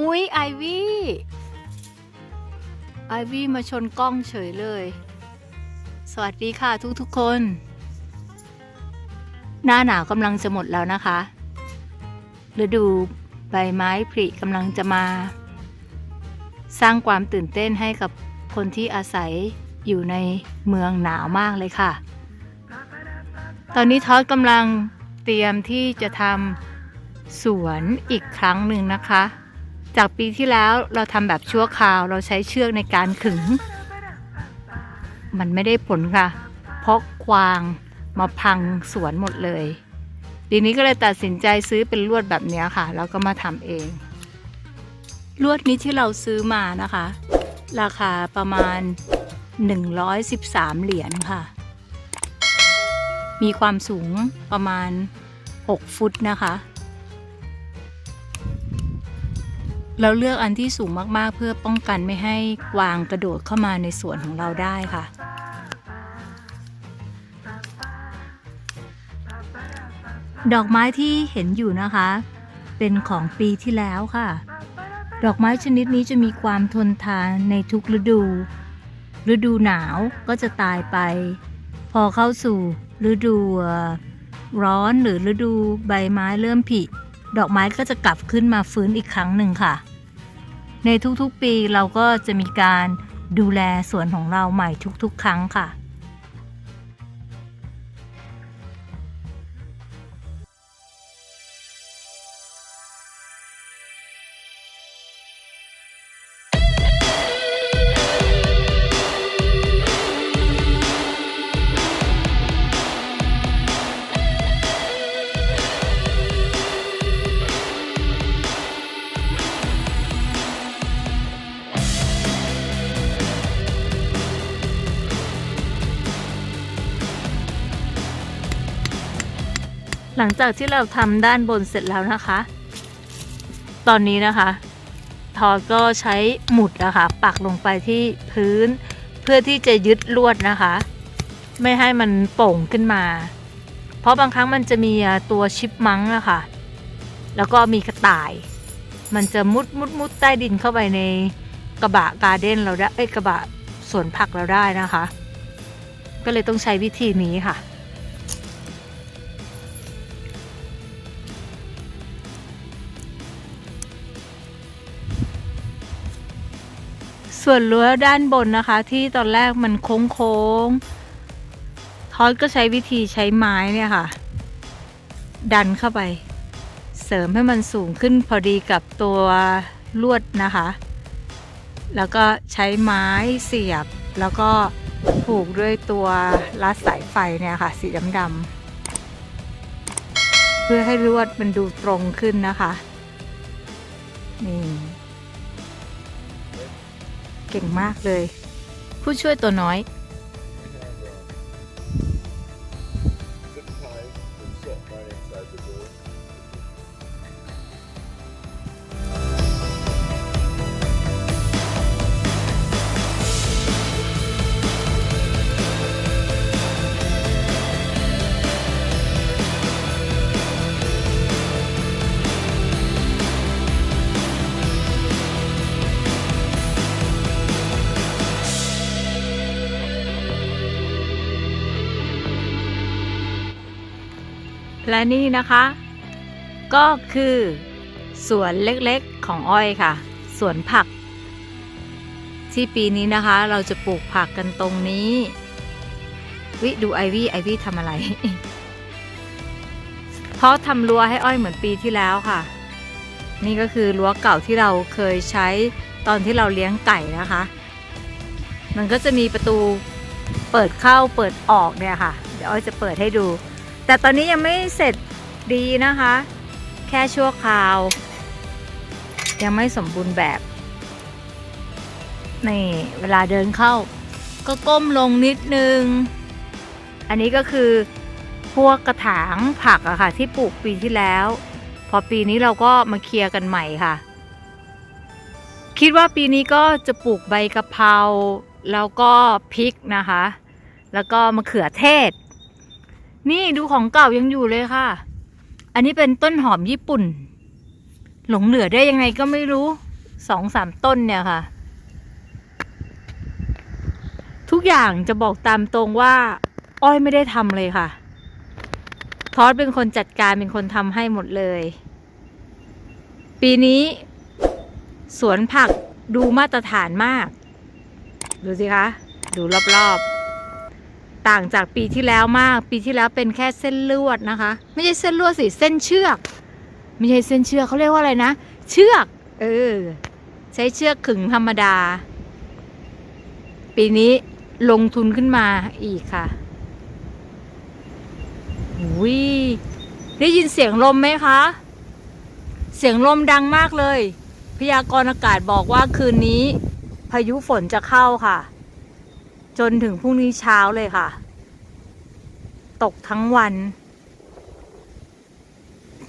อุ๊ยไอวี่ไอวี่มาชนกล้องเฉยเลย สวัสดีค่ะทุกทุกๆคน หน้าหนาวกำลังจะหมดแล้วนะคะฤดูใบไม้ผลิกำลังจะมา สร้างความตื่นเต้นให้กับคนที่อาศัยอยู่ในเมืองหนาวมากเลยค่ะ ตอนนี้ทอดกำลังเตรียมที่จะทำสวนอีกครั้งหนึ่งนะคะ จากปีที่แล้วเราทำแบบชั่วคราวเราใช้เชือกในการขึง มันไม่ได้ผลค่ะ เพราะควางมาพังสวนหมดเลยทีนี้ก็เลยตัดสินใจซื้อเป็นลวดแบบนี้ค่ะ แล้วก็มาทำเอง ลวดนี้ที่เราซื้อมานะคะ ราคาประมาณ 113 เหรียญค่ะ มีความสูงประมาณ 6 ฟุตนะคะ เราเลือกอันที่สูงมากๆ เพื่อป้องกันไม่ให้กวางกระโดดเข้ามาในสวนของเราได้ค่ะ ดอกไม้ที่เห็นอยู่นะคะ เป็นของปีที่แล้วค่ะ ดอกไม้ชนิดนี้จะมีความทนทานในทุกฤดู ฤดูหนาวก็จะตายไป พอเข้าสู่ฤดูร้อนหรือฤดูใบไม้เริ่มผลิ ดอกไม้ก็จะกลับขึ้นมาฟื้นอีกครั้งหนึ่งค่ะ ในทุกๆปีเราก็จะมีการดูแลสวนของเราใหม่ทุกๆ ครั้งค่ะ หลังจากที่เราทำด้านบนเสร็จแล้วนะคะ ตอนนี้นะคะ ทอก็ใช้หมุดนะคะปักลงไปที่พื้น เพื่อที่จะยึดลวดนะคะ ไม่ให้มันโป่งขึ้นมา เพราะบางครั้งมันจะมีตัวชิปมังอะคะแล้วก็มีกระต่าย มันจะมุดมุดมุดใต้ดินเข้าไปในกระบะการ์เด้นเราได้เอ้ยกระบะสวนผักเราได้นะคะ ก็เลยต้องใช้วิธีนี้ค่ะ ส่วนรั้วด้านบนนะคะ ที่ตอนแรกมันโค้งโค้งๆทอดก็ใช้วิธีใช้ไม้เนี่ยค่ะ ดันเข้าไป เสริมให้มันสูงขึ้นพอดีกับตัวลวดนะคะ แล้วก็ใช้ไม้เสียบ แล้วก็ผูกด้วยตัวลัดสายไฟเนี่ยค่ะ สีดำๆเพื่อให้ลวดมันดูตรงขึ้นนะคะนี่ เก่งมากเลย ผู้ช่วยตัวน้อย และนี่นะคะ ก็คือสวนเล็กๆของอ้อยค่ะ สวนผัก ที่ปีนี้นะคะ เราจะปลูกผักกันตรงนี้ วิดูไอวี่ไอวี่ทำอะไรเพราะทำรั้วให้อ้อยเหมือนปีที่แล้วค่ะ นี่ก็คือรั้วเก่าที่เราเคยใช้ตอนที่เราเลี้ยงไก่นะคะ มันก็จะมีประตูเปิดเข้าเปิดออกเนี่ยค่ะ เดี๋ยวอ้อยจะเปิดให้ดู แต่ตอนนี้ยังไม่เสร็จดีนะคะ แค่ชั่วคราว ยังไม่สมบูรณ์แบบ นี่ เวลาเดินเข้า ก็ก้มลงนิดนึง อันนี้ก็คือพวกกระถางผักอะค่ะ ที่ปลูกปีที่แล้ว พอปีนี้เราก็มาเคลียร์กันใหม่ค่ะ คิดว่าปีนี้ก็จะปลูกใบกะเพราแล้วก็พริกนะคะ แล้วก็มะเขือเทศ นี่ดูของเก่ายังอยู่เลยค่ะ อันนี้เป็นต้นหอมญี่ปุ่น หลงเหลือได้ยังไงก็ไม่รู้สองสามต้นเนี่ยค่ะ ทุกอย่างจะบอกตามตรงว่า อ้อยไม่ได้ทำเลยค่ะ ทอสเป็นคนจัดการเป็นคนทำให้หมดเลย ปีนี้ สวนผักดูมาตรฐานมาก ดูสิคะ ดูรอบๆ ต่างจากปีที่แล้วมาก ปีที่แล้วเป็นแค่เส้นลวดนะคะ ไม่ใช่เส้นลวดสิเส้นเชือก ไม่ใช่เส้นเชือกเขาเรียกว่าอะไรนะ เชือก เออ ใช้เชือกขึงธรรมดา ปีนี้ลงทุนขึ้นมาอีกค่ะวิได้ยินเสียงลมไหมคะ เสียงลมดังมากเลย พยากรณ์อากาศบอกว่าคืนนี้ พายุฝนจะเข้าค่ะ จนถึงพรุ่งนี้เช้าเลยค่ะ ตกทั้งวัน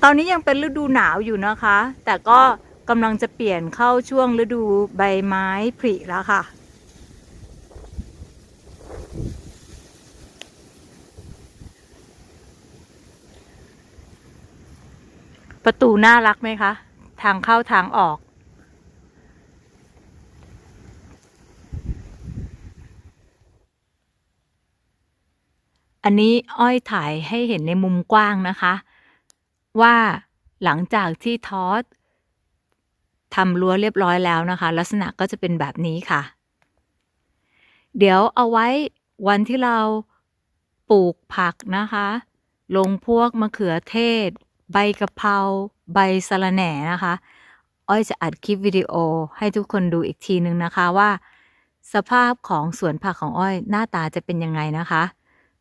ตอนนี้ยังเป็นฤดูหนาวอยู่นะคะ แต่ก็กำลังจะเปลี่ยนเข้าช่วงฤดูใบไม้ผลิแล้วค่ะ ประตูน่ารักไหมคะ ทางเข้าทางออก อันนี้อ้อยถ่ายให้เห็นในมุมกว้างนะคะ ว่าหลังจากที่ทอสทำรั้วเรียบร้อยแล้วนะคะ ลักษณะก็จะเป็นแบบนี้ค่ะ เดี๋ยวเอาไว้วันที่เราปลูกผักนะคะ ลงพวกมะเขือเทศ ใบกะเพราใบสะระแหน่นะคะ อ้อยจะอัดคลิปวิดีโอให้ทุกคนดูอีกทีนึงนะคะว่า สภาพของสวนผักของอ้อยหน้าตาจะเป็นยังไงนะคะ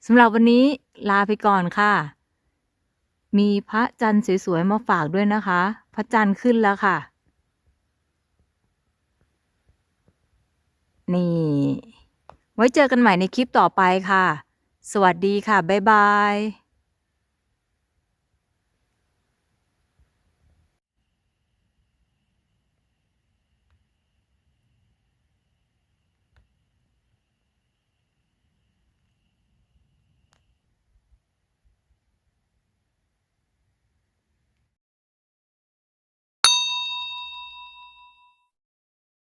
สำหรับวันนี้ลาไปก่อนค่ะ มีพระจันทร์สวยๆมาฝากด้วยนะคะ พระจันทร์ขึ้นแล้วค่ะ นี่ ไว้เจอกันใหม่ในคลิปต่อไปค่ะ สวัสดีค่ะ บ๊ายบาย